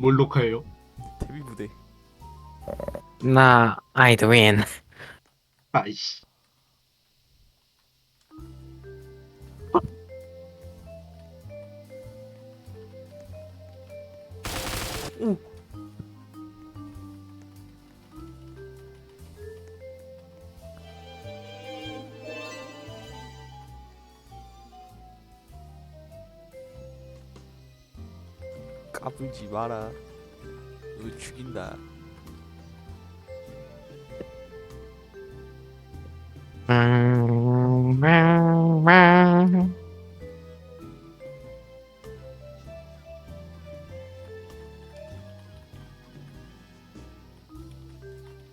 뭘 녹화해요? 데뷔 무대. 나 I'd win. 아이씨. 까불지 마라. 너 죽인다.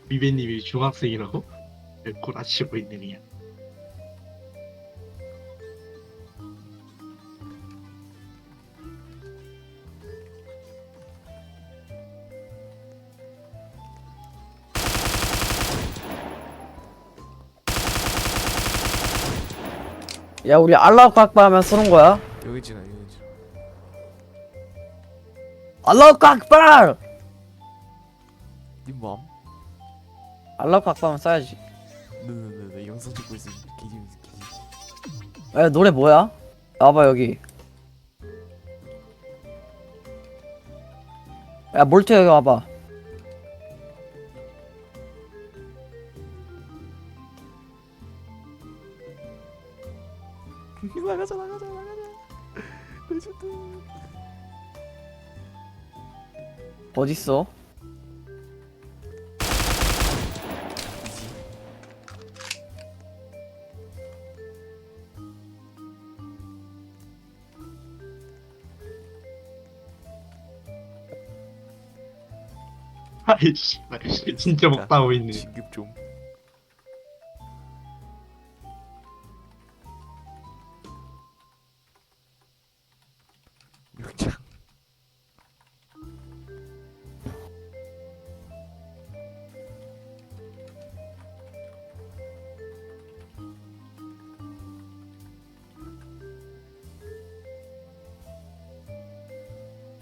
미배님이 중학생이라고? 왜 꼬라치고 있느냐? 야 우리 알라후 악바 하면 쏘는 거야 여기 지나 여기 지나. 알라후 악바 네 맘? 알라후 악바 하면 쏴야지 너너너너 영상 찍고 있으면 개재밌어 개재밌어. 야 노래 뭐야? 와봐 여기 야 몰트 여기 와봐 어딨어? 아이씨. 진짜 먹다고 있네. 진급 좀.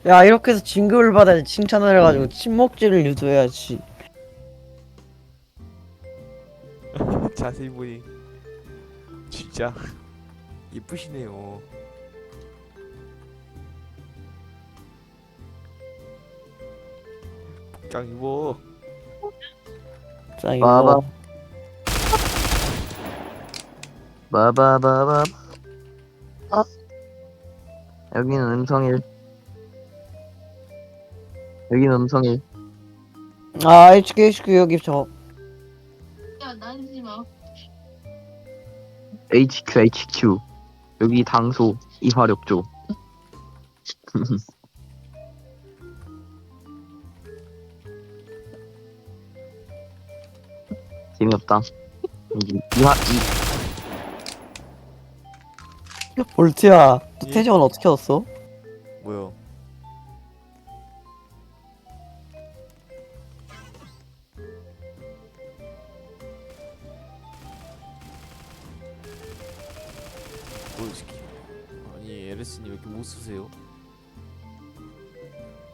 야 이렇게 해서 진급을 받아야지 칭찬을 해가지고 침묵질을 유도해야지 자세히 보니 진짜 예쁘시네요. 복장 입어. 자 이거 봐봐. 바바바바 어? 여기는 음성일 여기는 음성일 아 HQ HQ 여기 저 야, 난지 마. HQ HQ 여기 당소 이화력조 재미없다 이- 이화 이 볼트야 너 예? 태정은 어떻게 얻었어? 뭐요? 쓰세요?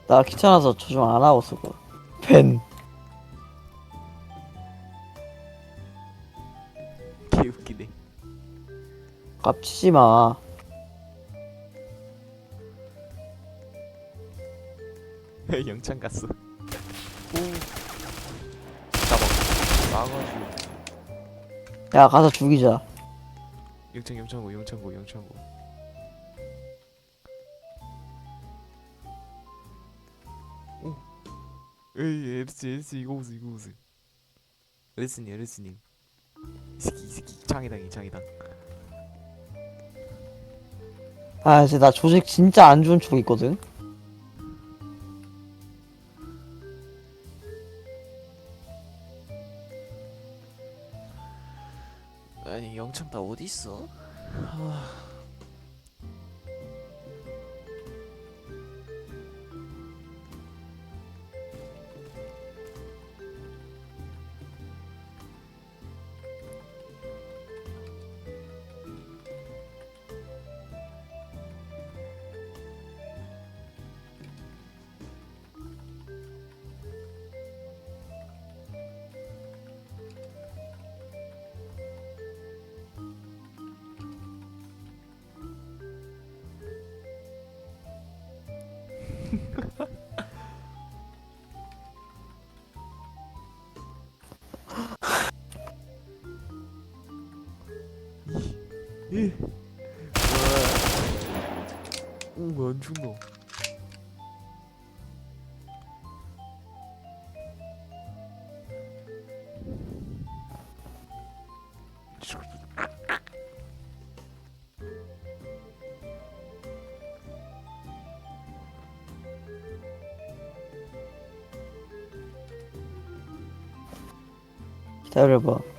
나 귀찮아서 조정 안 하고 쓰고 펜 개 웃기네. 깝치지 마 영창 갔어. 오. 잡아. 나가지고. 야 가서 죽이자 영창 영창고 영창고 영창고. 에이 에르스 에르스 이거 보세요 이거 보세요. 에르스님 에르스님. 이 새끼 이 새끼 장애당이 장애당. 아 이제 나 조직 진짜 안 좋은 쪽 있거든 아니 영창 다 어디 있어? 이. 오, 뭐안 죽노? 기다려봐.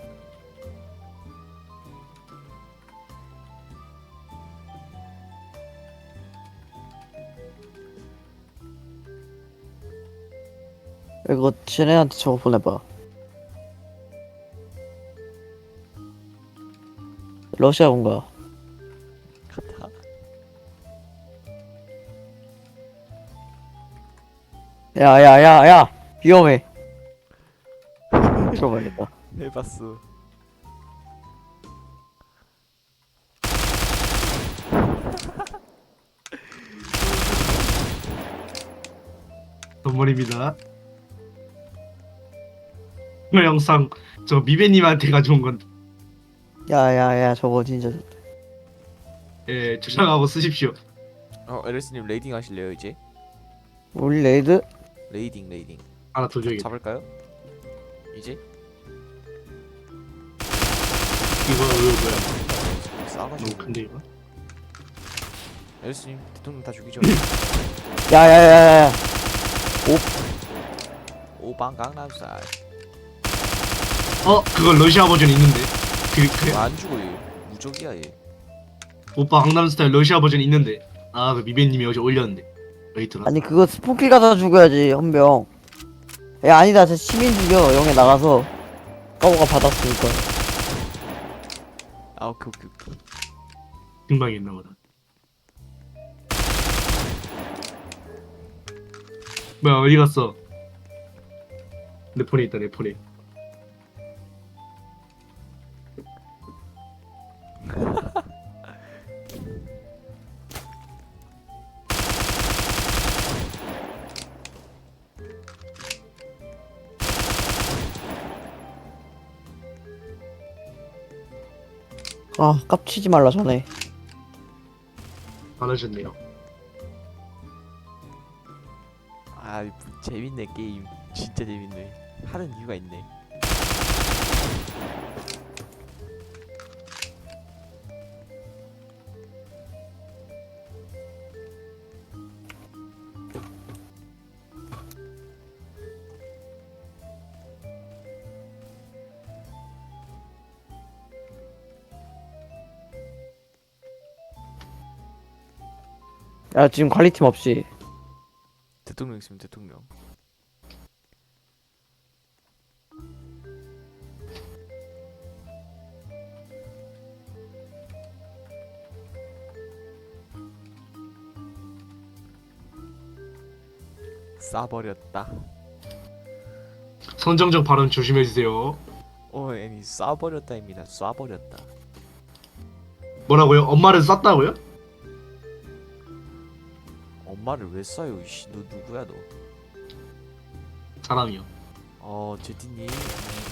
이거 쟤네한테 저거 보내봐. 러시아 온가 갔다. 야야야야! 위험해. 들어가야겠다. 해봤어 선물입니다. 이 영상 저 미베님한테 가져온 건 야야야 저거 진짜 예, 저장하고 쓰십시오. 어 에르스님 레이딩 하실래요 이제? 우리 레이드 레이딩 레이딩 하나 더 줘야겠다. 잡을까요? 이제? 이거 이거 뭐야? 싸가지고 너무 큰데 이거? 에르스님 대통령 다 죽이죠 야야야야 오방 강남스타일 어, 그거 러시아 버전 있는데. 그, 그 안 죽어 얘 무적이야 얘 오빠 강남 스타일 러시아 버전 있는데. 아, 그 미베님이 어제 올렸는데. 있더라. 아니 그거 스폰킬 가서 죽어야지 헌병 야 아니다 저 시민 죽여 영에 나가서 까보가 받았으니까 아 오케이 오케이 오케이 등방이 있나 보다. 뭐야, 어디 갔어? 내 폰에 있다, 내 폰에. 아 깝치지 말라 전에. 안 하셨네요. 아 재밌네 게임. 진짜 재밌네. 하는 이유가 있네 야 지금 관리팀 없이 대통령 있으면 대통령 싸버렸다 선정적 발언 조심해 주세요. 어 애니 쏴버렸다입니다 쏴버렸다 뭐라고요? 엄마를 쐈다고요? 엄마를 왜 쏴요 이씨 너 누구야 너 사람이요. 어, 제티님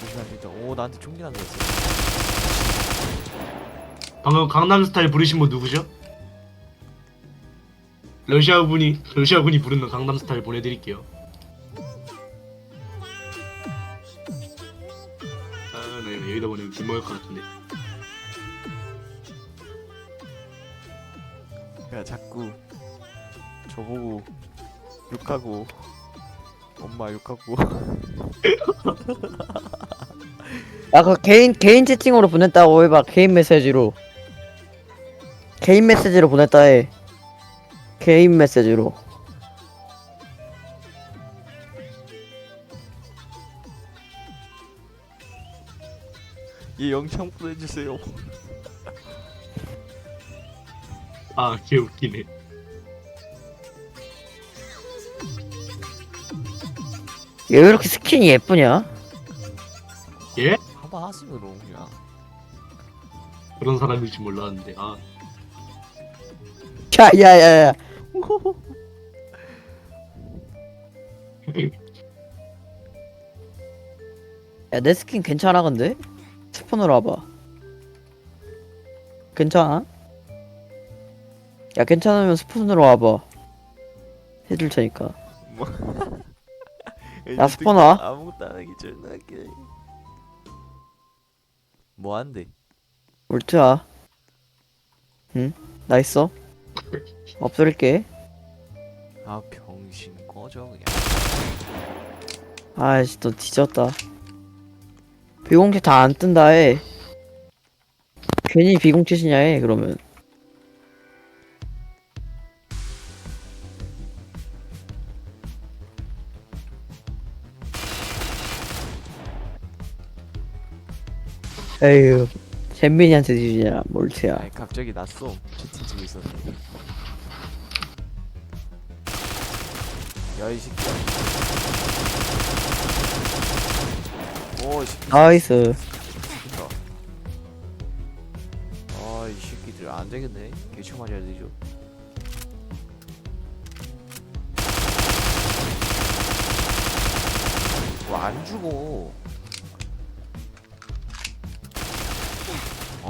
조심하세요오 나한테 총기 난다했어 방금 강남 스타일 부르신 분 누구죠? 러시아 분이 러시아 분이 부르는 강남 스타일 보내드릴게요. 아, 네, 여기다 보내면 뒷먹을 것 같은데. 야 자꾸 저보고 욕하고 엄마 욕하고. 야 그 개인 개인 채팅으로 보냈다고 해봐 개인 메시지로. 개인 메시지로 보냈다 해. 개인 메시지로. 얘 영상 보내주세요. 아, 개 웃기네. 왜 이렇게 스킨이 예쁘냐 예? 한번 하시면 너무 그냥 그런 사람일 줄 몰랐는데. 아, 야야야야 야 내 스킨 괜찮아 근데? 스폰으로 와봐 괜찮아? 야 괜찮으면 스폰으로 와봐 해줄 테니까 뭐 야, 스포너. 아무것도 안 하기 존나 웃기네 뭐 한대? 울트야 응? 나 있어? 없앨게. 아 병신 꺼져 그냥. 아이씨 너 뒤졌다. 비공채 다 안 뜬다 해. 괜히 비공채시냐 해 그러면 에휴 잼민이한테 뒤지냐 몰트야. 아니 갑자기 났어. 채팅 치고 있었는데. 야이 새끼야 오이 새끼. 나이스. 아이 새끼들 안 되겠네. 개쳐 맞아야 되죠. 뭐안 죽어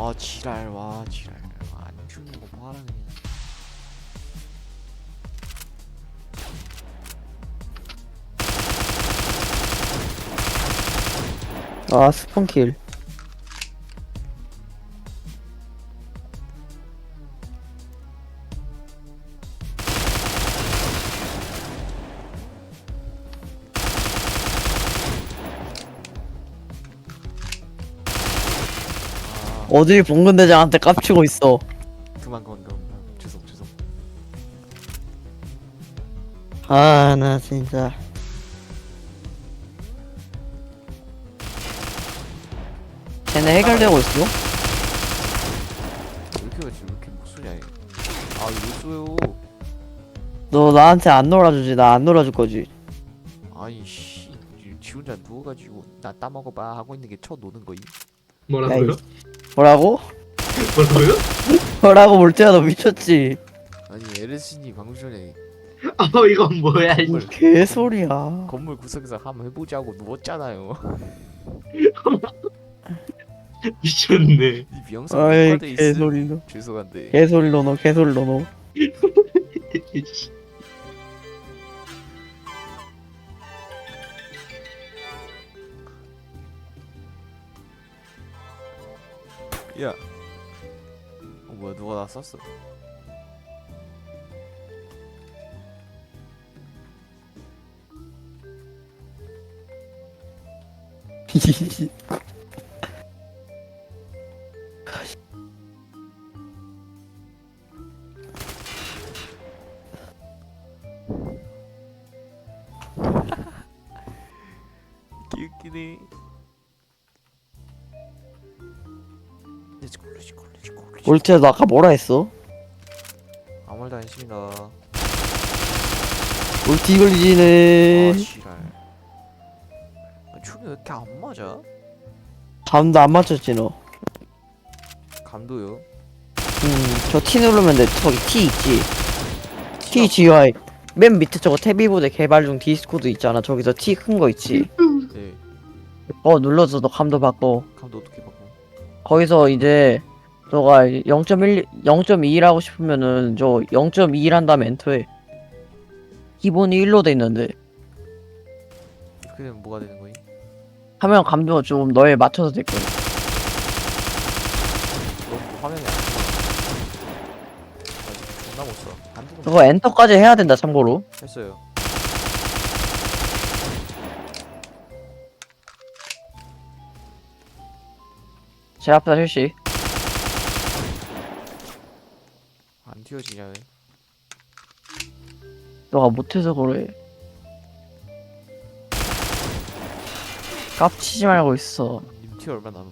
아 지랄. 와 지랄. 안 죽는 거 봐라 그냥 아 스폰킬 어딜 봉근대장한테 깝치고 있어 그만 그만 그만 그만. 죄송 죄송 아 나 진짜 쟤네 해결되고 있어? 왜 이렇게 왜 이렇게 목소리야 얘. 아왜 쏘요 너 나한테 안 놀아주지 나 안 놀아줄 거지 아니 씨, 지 혼자 누워가지고 나 따먹어봐 하고 있는 게 쳐 노는 거임. 뭐라고요? 뭐라고? 뭐라고요? 뭐라고 몰때야 너 미쳤지 아니 LS님 방금 전에 아 이건 뭐야 이 건물 개소리야 건물 구석에서 한번 해보자고 누웠잖아요. 미쳤네. 이 명성 아이 녹화돼 있음. 개소리로 죄송한데. 개소리로 너 개소리로 너 야. 어 뭐야 누가 나 쐈어? 몰때야 너 아까 뭐라 했어? 아무 말도 안 했습니다. 몰티 걸리지네 아 씨랄. 아, 춤이 왜 이렇게 안 맞아? 감도 안 맞췄지 너 감도요. 음, 저 T 누르면 돼. 저기 T 있지. T GUI. 맨 밑에 저거 태비보드 개발 중 디스코드 있잖아. 저기서 T 큰 거 있지. 네. 어 눌러서 너 감도 바꿔. 감도 어떻게 바꿔? 거기서 이제 너가 0.1, 0.2라고 싶으면은 저 0.2란 다음에 엔터해. 기본이 1로 돼 있는데 되면 뭐가 되는 거임? 화면 감도가 좀 너에 맞춰서 될 거야. 너무 화면이 안? 아직 존나 못 써. 안 그거 엔터까지 해야 된다 참고로. 했어요. 제 앞에다 실시. 안 튀어지냐 왜? 너가 못해서 그래. 깝치지 말고 있어. 님 튀어 얼마 남은?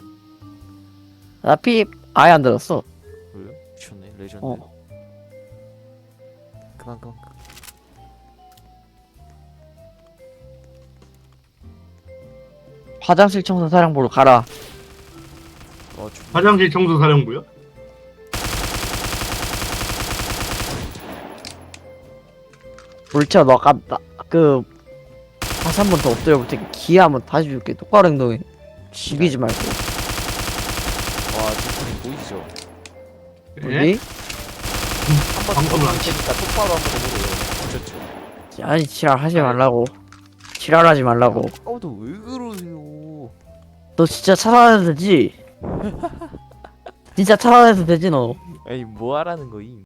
나 피 아예 안 들었어. 그래요? 미쳤네 레전드. 어. 그만 그만. 그만. 화장실 청소 사랑 보러 가라. 어 화장실 청소 사령부요? 물차 너 아까 나, 그 다시 한 번 더 엎드려 볼 테니까 기회 한번 다시 줄게. 똑바로 행동해. 죽이지 말고. 와 지금 보이시죠? 예? 우리 한번 방송을 더안 테니까 똑바로 한번 해보래요. 미쳤죠? 아니 지랄 하지 말라고 지랄하지 말라고 아까부터 왜 그러세요 너 진짜 차단해도 되지? 진짜 차단해도 되지 너 아니 뭐 하라는 거임